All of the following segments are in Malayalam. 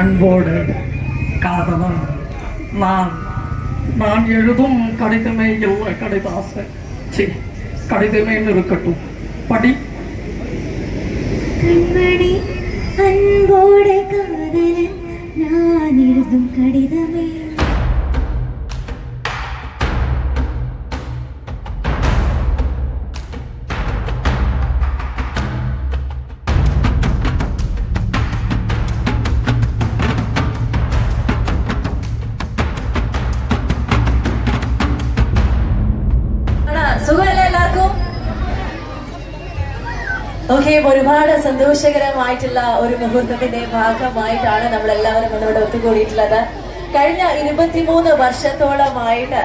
அன்போடு காதலன் நான் நான் எழுதும் கடிதமே இல்லை கடிதாசை. சரி கடிதமே இருக்கட்டும். படி. கண்மணி அன்போடு காதலன் நான் எழுதும் கடிதமே ഓക്കെ ഒരുപാട് സന്തോഷകരമായിട്ടുള്ള ഒരു മുഹൂർത്തത്തിന്റെ ഭാഗമായിട്ടാണ് നമ്മൾ എല്ലാവരും ഇന്നിവിടെ ഒത്തുകൂടിയിട്ടുള്ളത്. കഴിഞ്ഞ ഇരുപത്തിമൂന്ന് വർഷത്തോളമായിട്ട്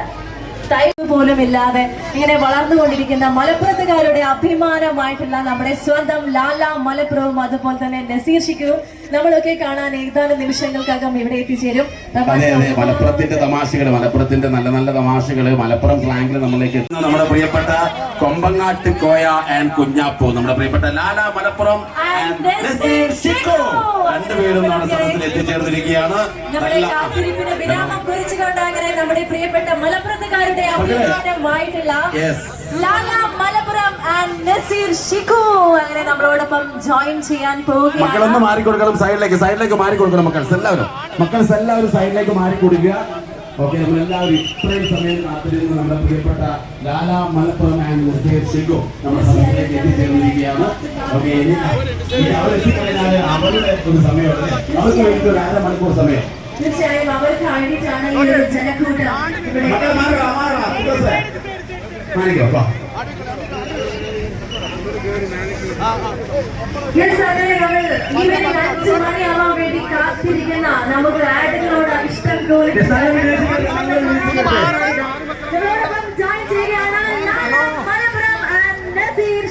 ടൈം പോലും ഇല്ലാതെ ഇങ്ങനെ വളർന്നുകൊണ്ടിരിക്കുന്ന മലപ്പുറത്തുകാരുടെ അഭിമാനമായിട്ടുള്ള നമ്മുടെ സ്വന്തം ലാല മലപ്പുറവും അതുപോലെ തന്നെ നസീർ ഷിക്കറും നമ്മളൊക്കെ കാണാൻ ഏതാനും നിമിഷങ്ങൾക്കകം ഇവിടെ എത്തിച്ചേരും. അതെ അതെ. മലപ്പുറത്തിന്റെ തമാശകൾ മലപ്പുറത്തിന്റെ നല്ല നല്ല തമാശകൾ മലപ്പുറം സ്ലാങ്ങിൽ നമ്മളിലേക്ക് എത്തുന്നു. നമ്മുടെ പ്രിയപ്പെട്ട കൊമ്പങ്ങാട്ട് കോയ ആൻഡ് കുഞ്ഞാപ്പു. നമ്മുടെ പ്രിയപ്പെട്ട ലാല മലപ്പുറം. രണ്ടുപേരും നമ്മുടെ സദസ്സിൽ എത്തിച്ചേർന്നിരിക്കുകയാണ്. വിരാമം കുറിച്ചുകൊണ്ട് അങ്ങനെ നമ്മുടെ പ്രിയപ്പെട്ട മലപ്പുറത്തുകാരുടെ അഭിമാനമായിട്ടുള്ള ലാല മലപ്പുറം ആൻഡ് നസീർ അങ്ങനെ നമ്മളോടൊപ്പം ജോയിൻ ചെയ്യാൻ മക്കളൊന്ന് പോവുകയാണ്. മാറിക്കൊടുക്കണം സൈഡിലേക്ക് സൈഡിലേക്ക് മാറി കൊടുക്കണം മക്കൾ എല്ലാവരും മക്കൾ എല്ലാവരും സൈഡിലേക്ക് മാറി കൊടുക്കുക. ഓക്കെ നമ്മളെല്ലാവരും ഇത്രയും സമയം കാത്തിരുന്ന് നമ്മുടെ പ്രിയപ്പെട്ട ലാല മലപ്പുറം ആൻഡ് നസീർ ഷിഗോ നമ്മുടെ സമയത്തിലേക്ക് എത്തിച്ചേർന്നിരിക്കുകയാണ്. ഓക്കെ അവർ എത്തിക്കഴിഞ്ഞാൽ അവരുടെ ഒരു സമയമുണ്ട്. അവർക്ക് വേണ്ടി ഒരു അര മണിക്കൂർ സമയം. തീർച്ചയായും അവർക്ക് വേണ്ടിയിട്ടാണ് ഈ ഒരു ജനക്കൂട്ടം. ഇവിടെ വാ. അങ്ങനെ നമ്മൾ ഈവനിങ് അഞ്ച് മണിയാവാൻ വേണ്ടി കാത്തിരിക്കുന്ന നമുക്ക് ആഡുകളോട് ഇഷ്ടം നമ്മളോടൊപ്പം ചെയ്യുകയാണ്. മലപ്പുറം നസീർ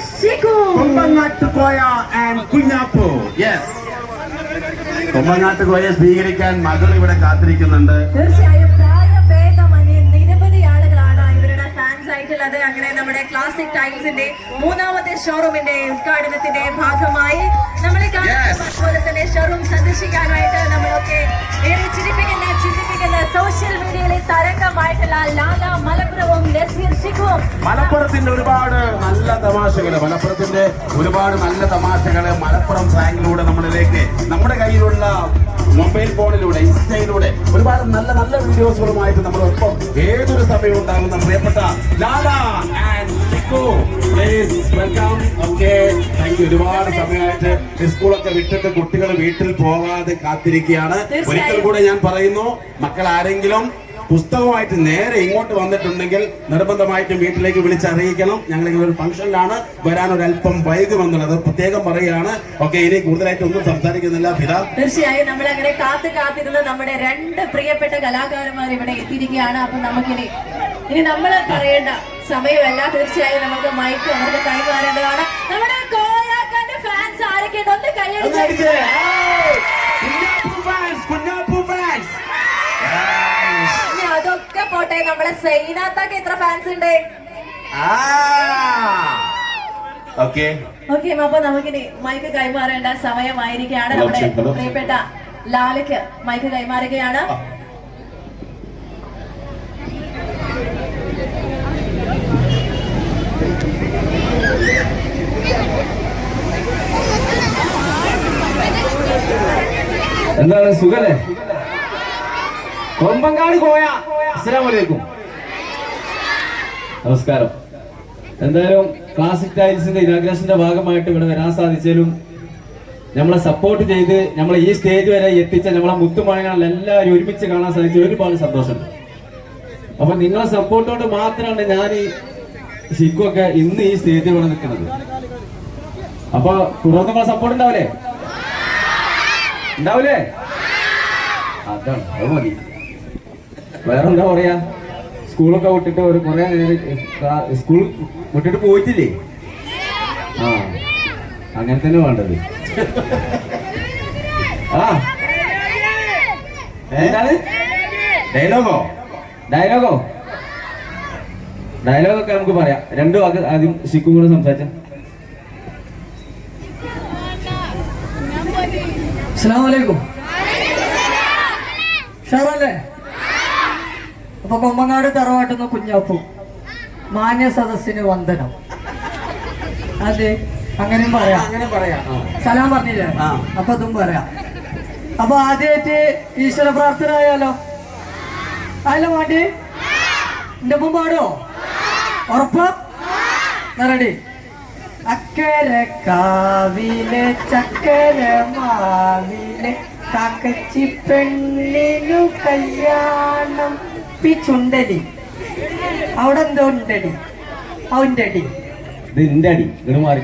ആൻഡ് കുഞ്ഞാപ്പു. യെസ് സ്വീകരിക്കാൻ മകൾ ഇവിടെ കാത്തിരിക്കുന്നുണ്ട്. തീർച്ചയായും. അങ്ങനെ നമ്മുടെ ക്ലാസിക് ടൈൽസിന്റെ മൂന്നാമത്തെ ഷോറൂമിന്റെ ഉദ്ഘാടനത്തിന്റെ ഭാഗമായി Yes. അതുപോലെ തന്നെ ഷോറൂം സന്ദർശിക്കാനായിട്ട് നമ്മളൊക്കെ ഏറെ ചിരിപ്പിക്കുന്ന ചിന്തിപ്പിക്കുന്ന സോഷ്യൽ മീഡിയയിലെ തരംഗമായിട്ടുള്ള ലാല മലപ്പുറവും നസീർ ഷിഖുവും മലപ്പുറത്തിന്റെ ഒരുപാട് നല്ല തമാശകൾ മലപ്പുറത്തിന്റെ ഒരുപാട് നല്ല തമാശകൾ മലപ്പുറം സ്ലാങ്ങിലൂടെ നമ്മളിലേക്ക് നമ്മുടെ കയ്യിലുള്ള മൊബൈൽ ഫോണിലൂടെ ഇൻസ്റ്റയിലൂടെ ഒരുപാട് നല്ല നല്ല വീഡിയോസുകളുമായിട്ട് നമ്മളൊപ്പം ഏതൊരു സമയവും ഉണ്ടാകുന്ന പ്രിയപ്പെട്ട Lala and Shikku please welcome okay thank you ഒരുപാട് സമയമായിട്ട് സ്കൂളൊക്കെ വിട്ടിട്ട് കുട്ടികൾ വീട്ടിൽ പോകാതെ കാത്തിരിക്കുകയാണ്. ഒരിക്കൽ കൂടെ ഞാൻ പറയുന്നു മക്കൾ ആരെങ്കിലും പുസ്തകമായിട്ട് നേരെ ഇങ്ങോട്ട് വന്നിട്ടുണ്ടെങ്കിൽ നിർബന്ധമായിട്ടും വീട്ടിലേക്ക് വിളിച്ചറിയിക്കണം ഞങ്ങൾ ഇങ്ങനെ ഒരു ഫംഗ്ഷനിലാണ് വരാൻ ഒരു അല്പം വൈകുമെന്നുള്ളത് പ്രത്യേകം പറയുകയാണ്. ഓക്കെ ഇനി കൂടുതലായിട്ട് ഒന്നും സംസാരിക്കുന്നില്ല. ഫിദ. തീർച്ചയായും നമ്മൾ അങ്ങനെ കാത്തു കാത്തിരുന്ന നമ്മുടെ രണ്ട് പ്രിയപ്പെട്ട കലാകാരന്മാർ ഇവിടെ എത്തിയിരിക്കുകയാണ്. അപ്പൊ നമുക്കിനി ഇനി നമ്മൾ പറയേണ്ട സമയമല്ല. തീർച്ചയായും നമുക്ക് മൈക്ക് അവർക്ക് കൈമാറേണ്ടതാണ്. നമ്മുടെ കോയാക്കാന്റെ ഫാൻസ് ആരൊക്കെ ഒന്ന് കൈയടിച്ചു. അതൊക്കെ പോട്ടെ. നമ്മളെ സൈനാത്തൊക്കെ എത്ര ഫാൻസ് ഉണ്ട്. ഓക്കെ അപ്പൊ നമുക്കിനി മൈക്ക് കൈമാറേണ്ട സമയമായിരിക്കാണ് നമ്മുടെ. പ്രിയപ്പെട്ട ലാലയ്ക്ക് മൈക്ക് കൈമാറുകയാണ്. എന്താണ് സുഖല്ലേ? കൊമ്പങ്കാട് കോയ. അസ്സലാമലൈക്കും. നമസ്കാരം. എന്തായാലും ക്ലാസിക് ടൈൽസിന്റെ ഇനാഗ്രേഷന്റെ ഭാഗമായിട്ട് ഇവിടെ വരാൻ സാധിച്ചാലും നമ്മളെ സപ്പോർട്ട് ചെയ്ത് നമ്മളെ ഈ സ്റ്റേജ് വരെ എത്തിച്ച നമ്മളെ മുത്തുമണികൾ എല്ലാവരും ഒരുമിച്ച് കാണാൻ സാധിച്ച ഒരുപാട് സന്തോഷമുണ്ട്. അപ്പൊ നിങ്ങളെ സപ്പോർട്ടോട് മാത്രമാണ് ഞാൻ ഈ ഷിക്കൊക്കെ ഇന്ന് ഈ സ്റ്റേജിൽ ഇവിടെ നിൽക്കുന്നത്. അപ്പൊ തുടർന്ന് സപ്പോർട്ട് ഉണ്ടാവില്ലേ? ഉണ്ടാവില്ലേ അതാണ് അത് മതി. വേറെ പറയാ? സ്കൂളൊക്കെ വിട്ടിട്ട് ഒരു കുറെ സ്കൂൾ വിട്ടിട്ട് പോയിട്ടില്ലേ? ആ അങ്ങനെ തന്നെ വേണ്ടത്. ആ. എന്താണ്? ഡയലോഗോ? ഡയലോഗോ? ഡയലോഗൊക്കെ നമുക്ക് പറയാം. രണ്ടു ആദ്യം ശിക്കും കൂടെ സംസാരിച്ച. അസ്സലാമു അലൈക്കും ഉഷാറല്ലേ അപ്പൊ കൊമ്പങ്ങാട് തറവാട്ടുന്ന കുഞ്ഞാപ്പു. മാന്യ സദസ്സിന് വന്ദനം. അതെ അങ്ങനെയും പറയാം. അങ്ങനെ പറയാം. സലാം പറഞ്ഞില്ലേ. അപ്പൊ അതും പറയാം. അപ്പൊ ആദ്യമായിട്ട് ഈശ്വര പ്രാർത്ഥന ആയാലോ? അല്ല എന്റെ ഒപ്പം പാടോ? ഉറപ്പാ? റെഡി അക്കരെ കാവിലെ ചക്കര മാവിലെ കാക്കച്ചി പെണ്ണിനു കല്യാണം. പി ചുണ്ടടി. അവിടെ എന്തോ ഉണ്ടടി. അവന്റെ അടി ഇതിന്റെ അടി ഇങ്ങോട്ട് മാറി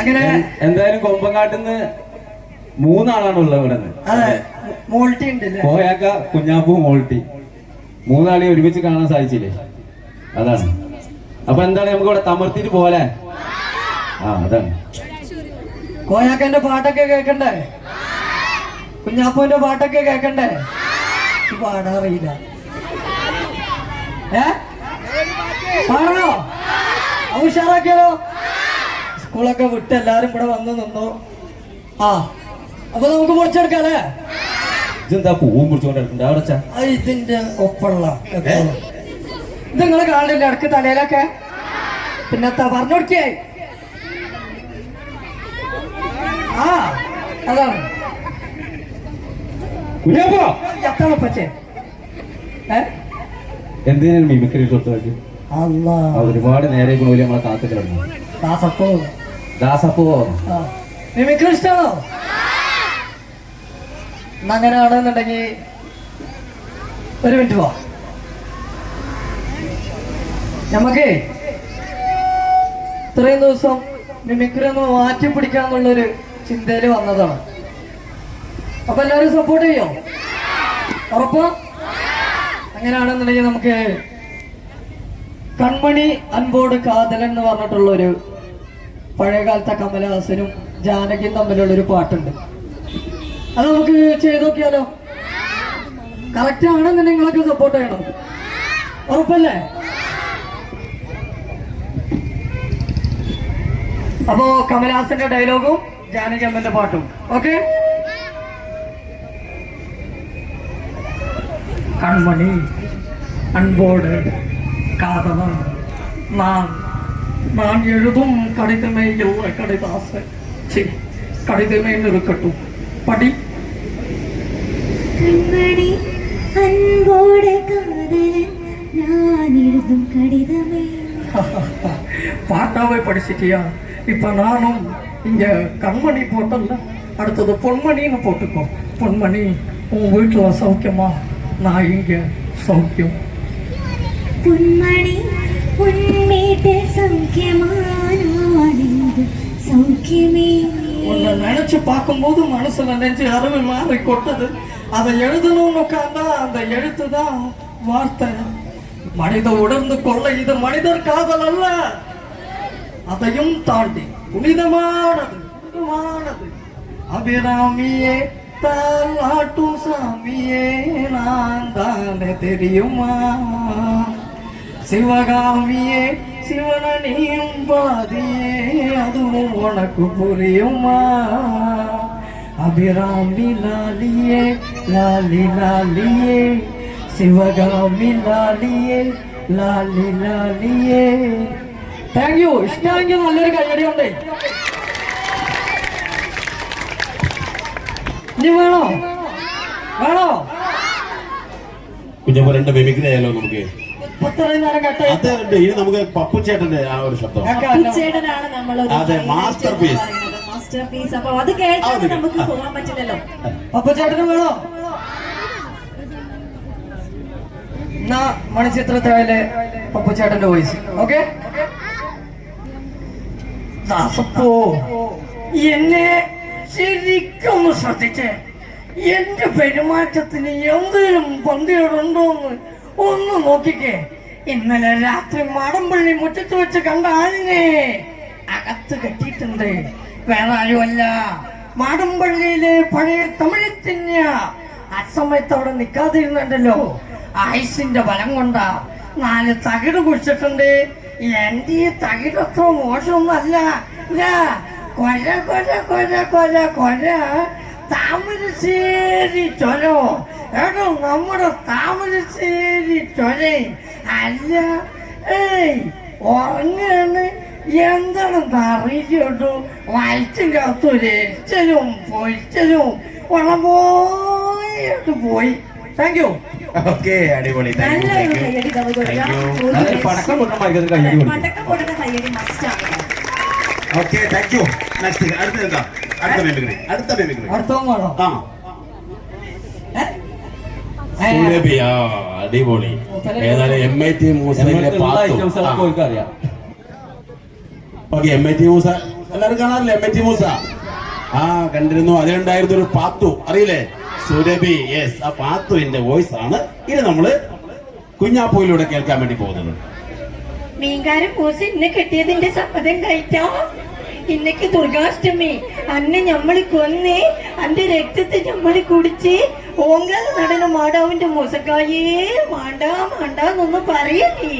അങ്ങനെ എന്തായാലും കൊമ്പങ്കാട്ടിന്ന് മൂന്നാളാണ് ഉള്ളത് ഇവിടെ പോയാക്ക മോൾട്ടി ഉണ്ടല്ലേ? കുഞ്ഞാപ്പു മോൾട്ടി മൂന്നാളെ ഒരുമിച്ച് കാണാൻ സാധിച്ചില്ലേ? അതാണ്. അപ്പൊ എന്താണ്? നമുക്ക് ഇവിടെ തമർത്തിട്ട് പോലെ ആ അതാണ്. കോയാക്കന്റെ പാട്ടൊക്കെ കേക്കണ്ടേ? കുഞ്ഞാപ്പൂന്റെ പാട്ടൊക്കെ കേക്കണ്ടേ? പാടാറിയില്ല. ഏ? പാടണോ? ഉഷാറാക്കിയാലോ? സ്കൂളൊക്കെ വിട്ട് എല്ലാരും ഇവിടെ വന്ന് നിന്നു. ആ അപ്പൊ നമുക്ക് പൊളിച്ചെടുക്കാം അല്ലേ? ഇതെന്താ പൂവും പിടിച്ചോണ്ട് എടുക്കണ്ട അവിടെ വെച്ചാ. അത് ഇതിന്റെ ഒപ്പള്ള. ഇത് നിങ്ങൾ കാണില്ല ഇടയ്ക്ക് തലയിലൊക്കെ. പിന്നെ പറഞ്ഞു കൊടുക്കേ ആ അതാണ്. കുഞ്ഞാപ്പോ? എത്താണ് പച്ചേ? എന്തിനാണ് മിമിക്രി കൊടുത്തത് ഒരുപാട് നേരെ ഗുണവിൽ നമ്മളെ കാത്തു കിടന്നു. ദാസപ്പോ? ദാസപ്പോ? മിമിക്രി ഇഷ്ടമാണോ അങ്ങനെ ആണെന്നുണ്ടെങ്കിൽ ഒരു മിനിറ്റ് പോ നമുക്ക് ഇത്രയും ദിവസം മിമിക്രി ഒന്ന് മാറ്റി പിടിക്കാന്നുള്ളൊരു ചിന്തയിൽ വന്നതാണ്. അപ്പൊ എല്ലാവരും സപ്പോർട്ട് ചെയ്യോ? ഉറപ്പോ? അങ്ങനെയാണെന്നുണ്ടെങ്കിൽ നമുക്ക് കൺമണി അൻപോട് കാതൽ എന്ന് പറഞ്ഞിട്ടുള്ള ഒരു പഴയകാലത്തെ കമലഹാസനും ജാനകിയും തമ്മിലുള്ള ഒരു പാട്ടുണ്ട്. അത് നമുക്ക് ചെയ്ത് നോക്കിയാലോ? കറക്റ്റ് ആണെന്ന് നിങ്ങളൊക്കെ സപ്പോർട്ട് ചെയ്യണം. ഉറപ്പല്ലേ? അപ്പോ കമലഹാസന്റെ ഡയലോഗും ജാനകി അമ്മന്റെ പാട്ടും ഓക്കെ കൺമണി അൻപോട് കാതവൻ நான் நான் எழுதும் கடிதமே இல்லை கடிதாச சி கடிதமே இருக்கட்டும் படி கண்மணி அன்போடு காதலன் நான் எழுதும் கடிதமே பாட்டாவே படிச்சிட்டியா இப்ப நானும் இங்க கண்மணி போட்டல அடுத்தது பொன்மணின்னு போட்டுக்கோ. பொன்மணி உன் வீட்டுல சௌக்கியமா? நான் இங்க சௌக்கியம். பொன்மணி உன் வீட்டில் சௌக்கியமானது சௌக்கியமே. உன்னை நினைச்சு பார்க்கும்போது மனசுல நெஞ்சு அருவி மாறி கொட்டது. அதை எழுதணும்னு உட்கார்ந்தா அந்த எழுத்து தான் வார்த்தை. மனித உணர்ந்து கொள்ள இது மனிதர் காதல் அல்ல. அதையும் தாண்டி புனிதமானது புனிதமானது. அபிராமியே தாலாட்டும் சாமியே நான் தானே தெரியுமா? சிவகாமியே சிவனனியும் பாதியே அதுவும் உனக்கு புரியுமா? அபிராமி லாலியே லாலி லாலியே சிவகாமி லாலியே லாலி லாலியே. താങ്ക് യു ഇഷ്ടമെങ്കിൽ നല്ലൊരു കയ്യടി ഉണ്ട്. ഇനി വേണോ? വേണോ? കുഞ്ഞപ്പുരന്റെ മിമിക്രി ആയാലോ നമുക്ക്? അത് ഇനി നമുക്ക് പപ്പുച്ചേട്ടന്റെ ആ ഒരു ശബ്ദം. നമ്മളൊരു അതെ. മാസ്റ്റർ പീസ് അപ്പൊ അത് നമുക്ക് പോകാൻ പറ്റില്ലല്ലോ. അപ്പൊ ചേട്ടന് വേണോ? എന്നാ പപ്പുച്ചേട്ടന്റെ വോയിസ്. ഓക്കെ? ദാസപ്പോ എന്നെ ശരിക്കും ശ്രദ്ധിച്ചേ. എന്റെ പെരുമാറ്റത്തിന് എന്തെങ്കിലും പന്തിയോടുണ്ടോന്ന് ഒന്ന് നോക്കിക്കേ. ഇന്നലെ രാത്രി മാടമ്പള്ളി മുറ്റത്ത് വെച്ച് കണ്ട ആളിനെ അകത്ത് കെട്ടിയിട്ടുണ്ട്. വേറെ ആരുമല്ല മാടമ്പള്ളിയിലെ പഴയ തമിഴത്തിന്യ ആ സമയത്ത് അവിടെ നിൽക്കാതിരുന്നുണ്ടല്ലോ. ആയുസിന്റെ ബലം കൊണ്ടാ നാല് തകിട് കുടിച്ചിട്ടുണ്ട് എന്റെ ഈ തകിടൊക്കെ മോശമൊന്നുമല്ല. കൊല കൊല കൊല കൊല കൊല താമരശ്ശേരി ചൊലോ എടോ നമ്മുടെ താമരശ്ശേരി ചൊര. അല്ല ഏയ് ഉറങ്ങാണ്. എന്താണെന്ന് അറിയിച്ചോട്ടു വയറ്റിന്റെ അകത്ത് ഒരു എരിച്ചലും പൊരിച്ചലും ഉള്ളം പോയിട്ട് പോയി. താങ്ക് യു ഓക്കെ അടിപൊളി. താങ്ക് യു നല്ലൊരു താങ്ക് യു കയ്യടി നമുക്ക് കൊടുക്കാം അതൊരു പടക്കം പൊട്ടണം മൈക്കത്തിൽ കയ്യിൽ കൊടുക്കും. പടക്കം പൊട്ടുന്ന കയ്യടി മസ്റ്റാണ്. ഓക്കെ താങ്ക് യു നെക്സ്റ്റ് അടുത്ത എന്താ? അടുത്ത മിമിക്രി അടുത്ത മിമിക്രി അടുത്തവും വേണോ? ആ. സുരഭി, ആ, അടിപൊളി. ഏതായാലും എം ഐ ടി മൂസയിലെ ഐറ്റംസ് ഒക്കെ ഓർക്ക് അറിയാം okay M I T Moosa. എല്ലാവരും കാണാറില്ലേ എം ഐ ടി മൂസ? ആ കണ്ടിരുന്നു. അതിലുണ്ടായിരുന്നു ഒരു പാത്തു. അറിയില്ലേ? സുരഭി യെസ് ആ പാത്തുവിന്റെ വോയിസ് ആണ് ഇത് നമ്മൾ കുഞ്ഞാപ്പൂയിലൂടെ കേൾക്കാൻ വേണ്ടി പോകുന്നത്. മീൻകാരൻ പൂസ് ഇന്ന് കിട്ടിയതിന്റെ സമ്മതം കഴിക്കാം ഇന്നക്ക് ദുർഗാഷ്ടമി. അന്ന് ഞമ്മൾ കൊന്ന് അന്റെ രക്തത്തെ ഞമ്മൾ കുടിച്ച് ഓങ്കാല നടന മാടാവിന്റെ മൂസക്കായേ മാണ്ട മാണ്ടാന്നൊന്നും പറയല്ലേ?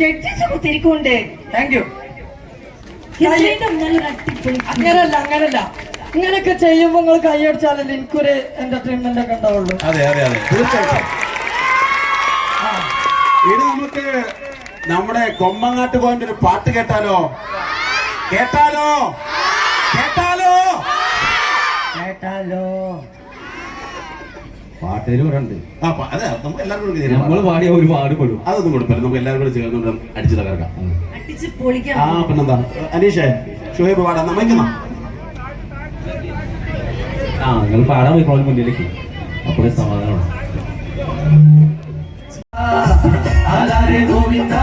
ജഡ്ജസ് കുത്തിരിക്കുണ്ട് താങ്ക് യു അങ്ങനല്ല അങ്ങനല്ല. ഇങ്ങനെയൊക്കെ ചെയ്യുമ്പോൾ നിങ്ങൾ കൈയടിച്ചാലല്ലേ എനിക്കൊരു എന്റർടൈൻമെന്റ് ഒക്കെ ഉണ്ടാവുള്ളൂ. അതെ അതെ അതെ. തീർച്ചയായിട്ടും. ഇനി നമുക്ക് നമ്മുടെ കൊമ്പങ്ങാട്ട് പോയിന്റ് ഒരു പാട്ട് കേട്ടാലോ? കേട്ടാലോ? കേട്ടാലോ? കേട്ടാലോ. പാട്ടിന് ഇവിടെ ഉണ്ട് ആ പ- അതെ നമുക്ക് എല്ലാവർക്കും കൂടി ചേരാം. നമ്മൾ പാടിയ ഒരുപാട് പെടും അതൊന്നും കൊടുപ്പില്ല നമുക്ക് എല്ലാവരും കൂടി ചേർന്നുകൊണ്ട് അടിച്ചു തകർക്കാം. അടിച്ച് പൊളിക്കാം. ആ പിന്നെന്താ? അനീഷേ ഷുഹൈബ് പാടാ. നമ്മയ്ക്കുന്ന ആ നിങ്ങൾ പാടാൻ പോയിക്കോളും മുന്നിലേക്ക്. അപ്പോഴേ സമാധാനമാണ് ആലാരെ ഗോവിന്ദ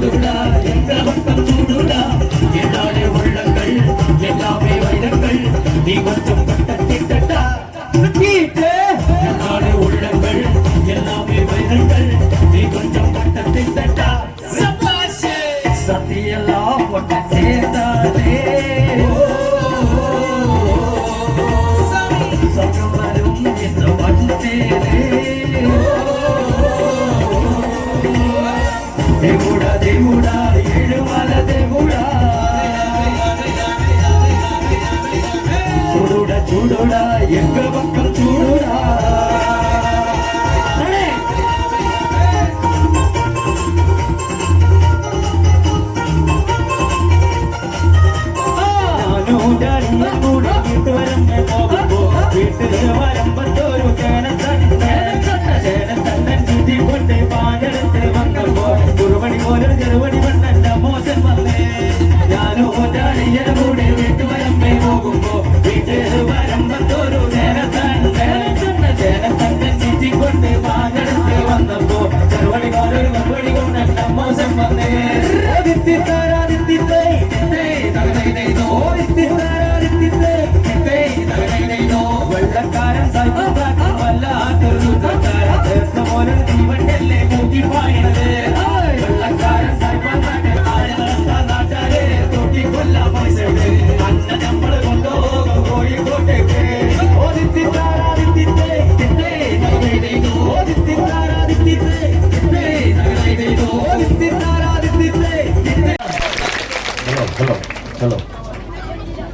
దేవుడా ఎంత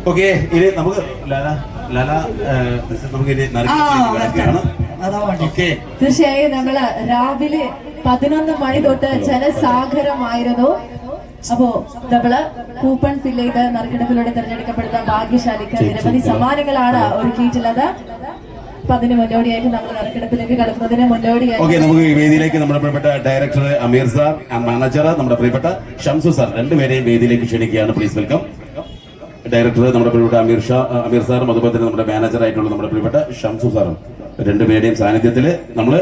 ഓക്കെ ഇനി നമുക്ക് ലാല തീർച്ചയായും നമ്മൾ രാവിലെ പതിനൊന്ന് മണി തൊട്ട് ജനസാഗരമായിരുന്നു അപ്പോ നമ്മൾ കൂപ്പൺ ഫില്ല് ചെയ്ത് നറുക്കെടുപ്പിലൂടെ തിരഞ്ഞെടുക്കപ്പെടുന്ന ഭാഗ്യശാലിക്ക് നിരവധി സമ്മാനങ്ങളാണ് ഒരുക്കിയിട്ടുള്ളത്. അപ്പൊ അതിന് മുന്നോടിയായിട്ട് നമ്മൾ നറുക്കെടുപ്പിലേക്ക് കടക്കുന്നതിന് മുന്നോടിയായിട്ട് ഓക്കെ നമുക്ക് വേദിയിലേക്ക് നമ്മുടെ പ്രിയപ്പെട്ട ഡയറക്ടർ അമീർ സാർ മാനേജർ നമ്മുടെ പ്രിയപ്പെട്ട ഷംസു സാർ രണ്ടുപേരെയും വേദിയിലേക്ക് ക്ഷണിക്കുകയാണ്. പ്ലീസ് വെൽക്കം ഡയറക്ടർ നമ്മുടെ പ്രിയപ്പെട്ട അമീർ ഷാ അമീർ സാറും അതുപോലെ തന്നെ നമ്മുടെ മാനേജർ ആയിട്ടുള്ള നമ്മുടെ പ്രിയപ്പെട്ട ഷംസു സാറും. രണ്ടുപേരുടെയും സാന്നിധ്യത്തിൽ നമ്മൾ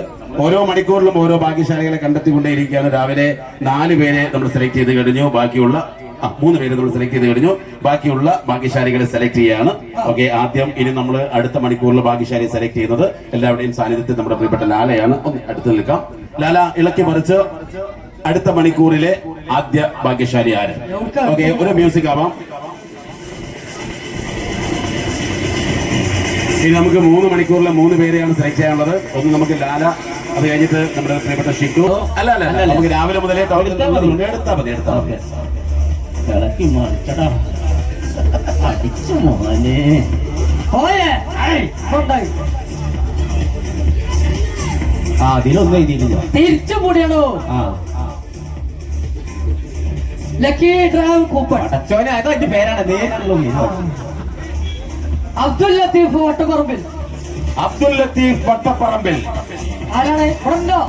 ഓരോ മണിക്കൂറിലും ഓരോ ഭാഗ്യശാലികളെ കണ്ടെത്തിക്കൊണ്ടേയിരിക്കുകയാണ്. രാവിലെ നാല് പേരെ നമ്മൾ സെലക്ട് ചെയ്ത് കഴിഞ്ഞു. ബാക്കിയുള്ള ആ, മൂന്ന് പേര് നമ്മൾ സെലക്ട് ചെയ്ത് കഴിഞ്ഞു. ബാക്കിയുള്ള ഭാഗ്യശാലികളെ സെലക്ട് ചെയ്യാണ് ഓക്കെ ആദ്യം ഇനി നമ്മൾ അടുത്ത മണിക്കൂറിലെ ഭാഗ്യശാലി സെലക്ട് ചെയ്യുന്നത് എല്ലാവരുടെയും സാന്നിധ്യത്തിൽ നമ്മുടെ പ്രിയപ്പെട്ട ലാലയാണ്. ഒന്ന് അടുത്ത് നിൽക്കാം. ലാല ഇളക്കി മറിച്ച് അടുത്ത മണിക്കൂറിലെ ആദ്യ ഭാഗ്യശാലി ആര്? ഓക്കെ ഒരു മ്യൂസിക് ആവാം. ഇനി നമുക്ക് മൂന്ന് മണിക്കൂറിലെ മൂന്ന് പേരെയാണ് സെലക്ട് ചെയ്യാനുള്ളത്. ഒന്ന് നമുക്ക് ലാല അത് കഴിഞ്ഞിട്ട് നമ്മുടെ പ്രിയപ്പെട്ട ഷിക്കു. അല്ല അല്ല നമുക്ക് രാവിലെ മുതലേ എടുത്താ മതി. എടുത്താൽ മതി എടുത്താൽ മതി. ഇളക്കി മറിച്ചടാ അടിച്ചു മോനെ. ആ അതിലൊന്നും തിരിച്ചു കൂടിയാണോ ആ. ലക്കി ഡ്രൈവ് കൂപ്പൺ പടച്ചോനെ അതോ എന്റെ പേരാണ്? നേരിട്ടുള്ള അബ്ദുൽ ലത്തീഫ് വട്ടപ്പറമ്പിൽ. അബ്ദുൽ ലത്തീഫ് വട്ടപ്പറമ്പിൽ. ആരാണ്? ഉണ്ടോ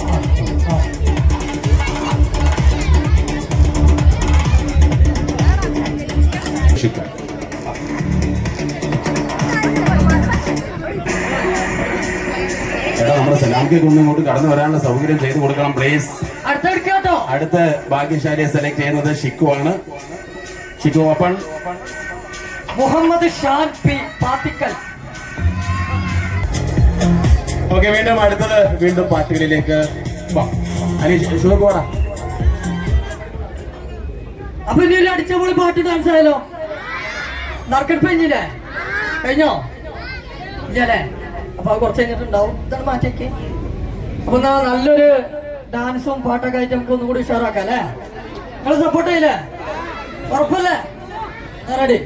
എടാ നമ്മുടെ സലാംക്ക് കൊണ്ട് ഇങ്ങോട്ട് കടന്നു വരാനുള്ള സൗകര്യം ചെയ്തു കൊടുക്കണം പ്ലീസ് അടുത്ത ഭാഗ്യശാലിയെ സെലക്ട് ചെയ്യുന്നത് ഷിക്കു ആണ്. Shikku open Muhammad Shan P Pathikkal. Okay വീണ്ടും അടുത്തത് വീണ്ടും പാട്ടുകളിലേക്ക് അപ്പൊ ഇനി ഒരു അടിച്ചപൊളി പാട്ട് ഡാൻസ് ആയാലോ? നറുക്കെടുപ്പ് കഴിഞ്ഞില്ലേ? കഴിഞ്ഞോ? ഇല്ലല്ലേ? അപ്പൊ അത് കുറച്ച് കഴിഞ്ഞിട്ടുണ്ടാവും. ഇതാണ് മാറ്റിയൊക്കെ. അപ്പൊ എന്നാ നല്ലൊരു ഡാൻസും പാട്ടൊക്കെ ആയിട്ട് നമുക്ക് ഒന്നും കൂടി ഉഷാറാക്കാം അല്ലേ? നിങ്ങൾ സപ്പോർട്ട് ചെയ്യില്ലേ? ഉറപ്പല്ലേ? Ready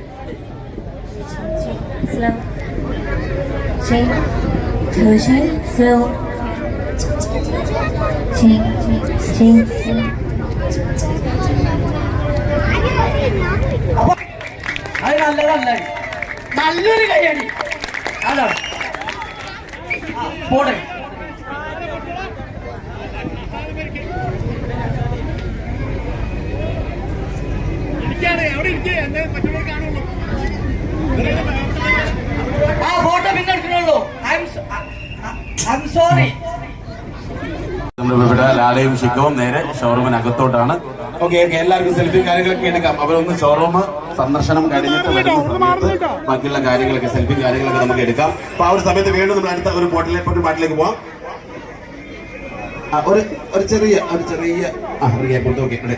Slow. Shake. Closure. Slow. Shake. Shake. അപ്പൊ അത് നല്ലതല്ല നല്ലൊരു കൈയടി അതാണ് ആ, മറ്റുള്ളവർ ആ ഫോട്ടോ പിന്നെ എടുക്കണുള്ളൂ. ഐ എം സോറി നമ്മുടെ ഇവിടെ ലാലയും ശിഖവും നേരെ ഷോറൂമിനകത്തോട്ടാണ്. ഓക്കെ ഓക്കെ എല്ലാവർക്കും സെൽഫി കാര്യങ്ങളൊക്കെ എടുക്കാം. അവരൊന്ന് ഷോറൂം സന്ദർശനം കഴിഞ്ഞിട്ട് വരുന്ന സമയത്ത് ബാക്കിയുള്ള കാര്യങ്ങളൊക്കെ സെൽഫി കാര്യങ്ങളൊക്കെ നമുക്ക് എടുക്കാം. അപ്പൊ ആ ഒരു സമയത്ത് വീണ്ടും നമ്മൾ അടുത്ത ഒരു ബോട്ടിലേക്ക് ഒരു പാട്ടിലേക്ക് പോവാം. ഒരു ഒരു ചെറിയ ഒരു ചെറിയ ആ ഒരു ഗ്യാപ്പ് ഓക്കെ ഇവിടെ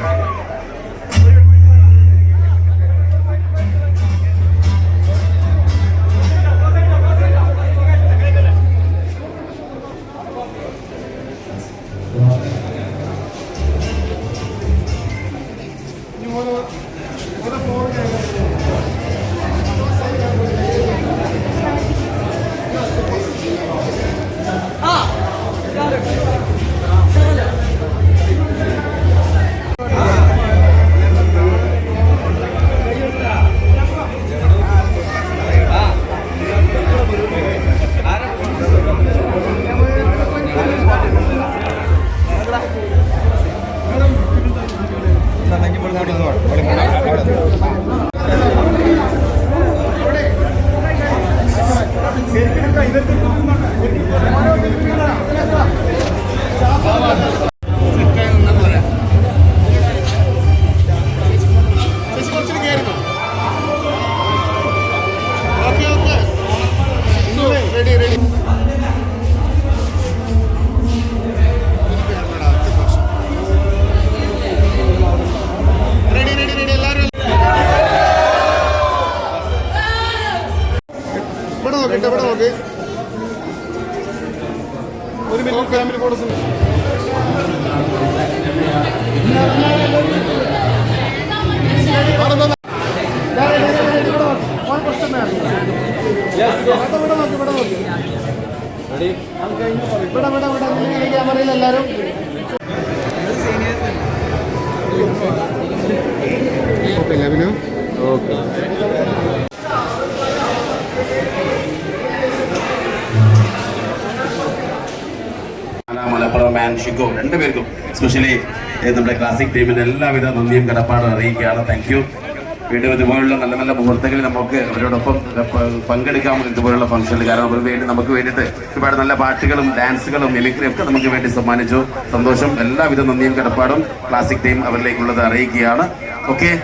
ഇവിടെ ഇവിടെ ഇവിടെ. ഇങ്ങനെ ക്യാമറയിൽ എല്ലാവരും ഓക്കെ മലപ്പുറം ആൻഡ് ഷിഗോ. രണ്ടുപേർക്കും സ്പെഷ്യലി നമ്മുടെ ക്ലാസിക് ടീമിന് എല്ലാവിധ നന്ദിയും കടപ്പാടും അറിയിക്കുകയാണ്. താങ്ക് യു വീണ്ടും ഇതുപോലുള്ള നല്ല നല്ല മുഹൂർത്തങ്ങളിൽ നമുക്ക് അവരോടൊപ്പം പങ്കെടുക്കാൻ പങ്കെടുക്കാം ഇതുപോലുള്ള ഫംഗ്ഷനിൽ കാരണം അവർ വേണ്ടി നമുക്ക് വേണ്ടിയിട്ട് ഒരുപാട് നല്ല പാട്ടുകളും ഡാൻസുകളും മിമിക്രിയും ഒക്കെ നമുക്ക് വേണ്ടി സമ്മാനിച്ചു. സന്തോഷം. എല്ലാവിധ നന്ദിയും കടപ്പാടും. ക്ലാസിക് ടീം അവരിലേക്കുള്ളത് അറിയിക്കുകയാണ്. ഓക്കെ